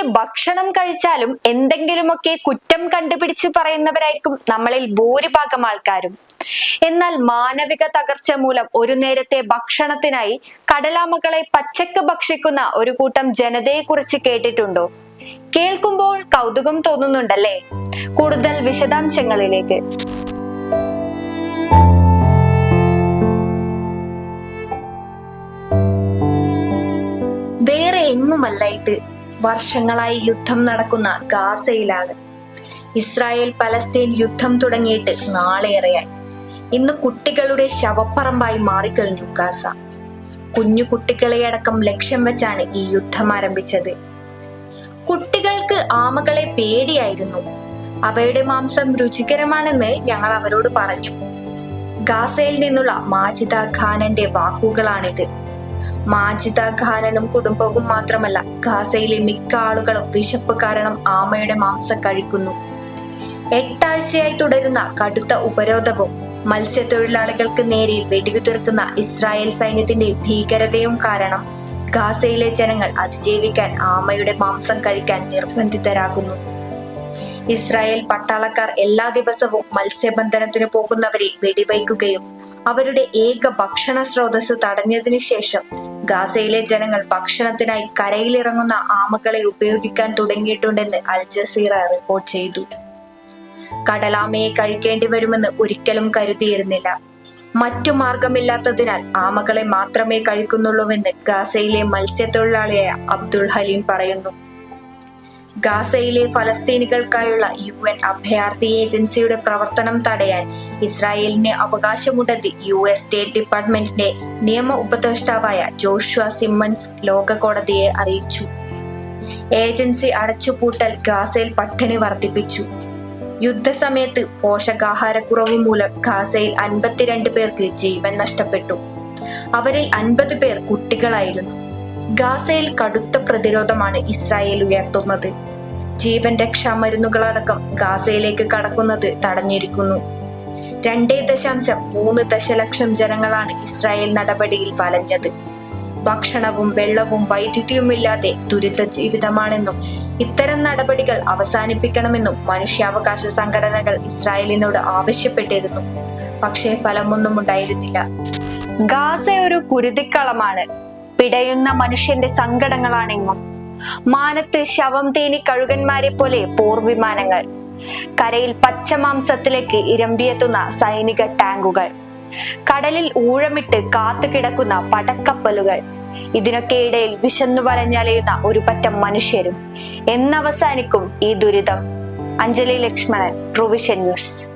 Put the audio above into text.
എത്രയൊക്കെ ഭക്ഷണം കഴിച്ചാലും എന്തെങ്കിലുമൊക്കെ കുറ്റം കണ്ടുപിടിച്ച് പറയുന്നവരായിരിക്കും നമ്മളിൽ ഭൂരിഭാഗം ആൾക്കാരും. എന്നാൽ മാനവിക തകർച്ച മൂലം ഒരു നേരത്തെ ഭക്ഷണത്തിനായി കടലാമകളെ പച്ചക്ക് ഭക്ഷിക്കുന്ന ഒരു കൂട്ടം ജനതയെ കുറിച്ച് കേട്ടിട്ടുണ്ടോ? കേൾക്കുമ്പോൾ കൗതുകം തോന്നുന്നുണ്ടല്ലേ? കൂടുതൽ വിശദാംശങ്ങളിലേക്ക്. വേറെ എങ്ങുമല്ല ഇത്. വർഷങ്ങളായി യുദ്ധം നടക്കുന്ന ഗാസയിലാണ്. ഇസ്രായേൽ പലസ്തീൻ യുദ്ധം തുടങ്ങിയിട്ട് നാളേറെയായി. ഇന്ന് കുട്ടികളുടെ ശവപ്പറമ്പായി മാറിക്കഴിഞ്ഞു ഗാസ. കുഞ്ഞു കുട്ടികളെ അടക്കം ലക്ഷ്യം വെച്ചാണ് ഈ യുദ്ധം ആരംഭിച്ചത്. കുട്ടികൾക്ക് ആമകളെ പേടിയായിരുന്നു. അവയുടെ മാംസം രുചികരമാണെന്ന് ഞങ്ങൾ അവരോട് പറഞ്ഞു. ഗാസയിൽ നിന്നുള്ള മാജിദ ഖാനന്റെ വാക്കുകളാണിത്. മാജിദ ഖാനനും കുടുംബവും മാത്രമല്ല ഖാസയിലെ മിക്ക ആളുകളും വിശപ്പ് കാരണം ആമയുടെ മാംസം കഴിക്കുന്നു. എട്ടാഴ്ചയായി തുടരുന്ന കടുത്ത ഉപരോധവും മത്സ്യത്തൊഴിലാളികൾക്ക് നേരെ വെടിയുതിർക്കുന്ന ഇസ്രായേൽ സൈന്യത്തിന്റെ ഭീകരതയും കാരണം ഗാസയിലെ ജനങ്ങൾ അതിജീവിക്കാൻ ആമയുടെ മാംസം കഴിക്കാൻ നിർബന്ധിതരാകുന്നു. ഇസ്രായേൽ പട്ടാളക്കാർ എല്ലാ ദിവസവും മത്സ്യബന്ധനത്തിന് പോകുന്നവരെ വെടിവയ്ക്കുകയും അവരുടെ ഏക ഭക്ഷണ സ്രോതസ് തടഞ്ഞതിനു ശേഷം ഗാസയിലെ ജനങ്ങൾ ഭക്ഷണത്തിനായി കരയിലിറങ്ങുന്ന ആമകളെ ഉപയോഗിക്കാൻ തുടങ്ങിയിട്ടുണ്ടെന്ന് അൽ ജസീറ റിപ്പോർട്ട് ചെയ്തു. കടലാമയെ കഴിക്കേണ്ടി വരുമെന്ന് ഒരിക്കലും കരുതിയിരുന്നില്ല. മറ്റു മാർഗമില്ലാത്തതിനാൽ ആമകളെ മാത്രമേ കഴിക്കുന്നുള്ളൂവെന്ന് ഗാസയിലെ മത്സ്യത്തൊഴിലാളിയായ അബ്ദുൾ ഹലീം പറയുന്നു. ഗാസയിലെ ഫലസ്തീനികൾക്കായുള്ള യു എൻ അഭയാർത്ഥി ഏജൻസിയുടെ പ്രവർത്തനം തടയാൻ ഇസ്രായേലിന് അവകാശമുണ്ടെന്ന് യു എസ് സ്റ്റേറ്റ് ഡിപ്പാർട്ട്മെന്റിന്റെ നിയമ ഉപദേഷ്ടാവായ ജോഷുവ സിമ്മൺസ് ലോകകോടതിയെ അറിയിച്ചു. ഏജൻസി അടച്ചുപൂട്ടൽ ഗാസയിൽ പട്ടിണി വർദ്ധിപ്പിച്ചു. യുദ്ധസമയത്ത് പോഷകാഹാരക്കുറവ് മൂലം ഗാസയിൽ അൻപത്തിരണ്ട് പേർക്ക് ജീവൻ നഷ്ടപ്പെട്ടു. അവരിൽ അൻപത് പേർ കുട്ടികളായിരുന്നു. ഗാസയിൽ കടുത്ത പ്രതിരോധമാണ് ഇസ്രായേൽ ഉയർത്തുന്നത്. ജീവൻ രക്ഷാ മരുന്നുകളടക്കം ഗാസയിലേക്ക് കടക്കുന്നത് തടഞ്ഞിരിക്കുന്നു. രണ്ടേ ദശാംശം മൂന്ന് ദശലക്ഷം ജനങ്ങളാണ് ഇസ്രായേൽ നടപടിയിൽ വലഞ്ഞത്. ഭക്ഷണവും വെള്ളവും വൈദ്യുതിയുമില്ലാതെ ദുരിത ജീവിതമാണെന്നും ഇത്തരം നടപടികൾ അവസാനിപ്പിക്കണമെന്നും മനുഷ്യാവകാശ സംഘടനകൾ ഇസ്രായേലിനോട് ആവശ്യപ്പെട്ടിരുന്നു പക്ഷേ ഫലമൊന്നും ഉണ്ടായിരുന്നില്ല. ഗാസ ഒരു കുരുതിക്കളമാണ്. പിടയുന്ന മനുഷ്യന്റെ സങ്കടങ്ങളാണെങ്ങും മാനത്ത് ശവം തേനി കഴുകന്മാരെ പോലെ പോർവിമാനങ്ങൾ. കരയിൽ പച്ചമാംസത്തിലേക്ക് ഇരമ്പിയെത്തുന്ന സൈനിക ടാങ്കുകൾ. കടലിൽ ഊഴമിട്ട് കാത്തുകിടക്കുന്ന പടക്കപ്പലുകൾ. ഇതിനൊക്കെ ഇടയിൽ വിശന്നു വലഞ്ഞലയുന്ന ഒരു പറ്റം മനുഷ്യരും. എന്നവസാനിക്കും ഈ ദുരിതം. Anjali Lakshmanan provision news.